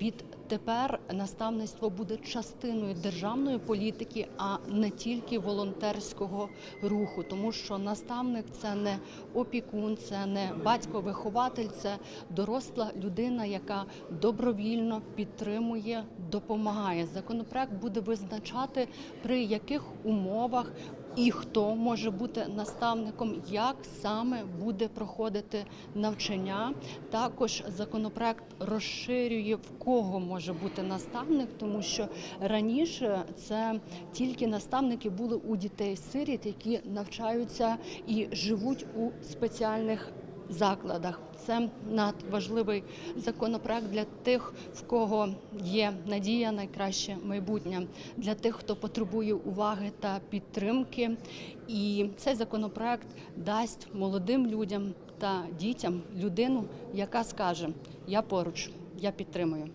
Відтепер наставництво буде частиною державної політики, а не тільки волонтерського руху, тому що наставник це не опікун, це не батько-вихователь, це доросла людина, яка добровільно підтримує, допомагає. Законопроект буде визначати при яких умовах і хто може бути наставником, як саме буде проходити навчання. Також законопроект розширює в кого може бути наставник, тому що раніше це тільки наставники були у дітей сиріт, які навчаються і живуть у спеціальних закладах. Це надважливий законопроект для тих, в кого є надія, найкраще майбутнє, для тих, хто потребує уваги та підтримки. І цей законопроект дасть молодим людям та дітям людину, яка скаже: Я поруч, я підтримую.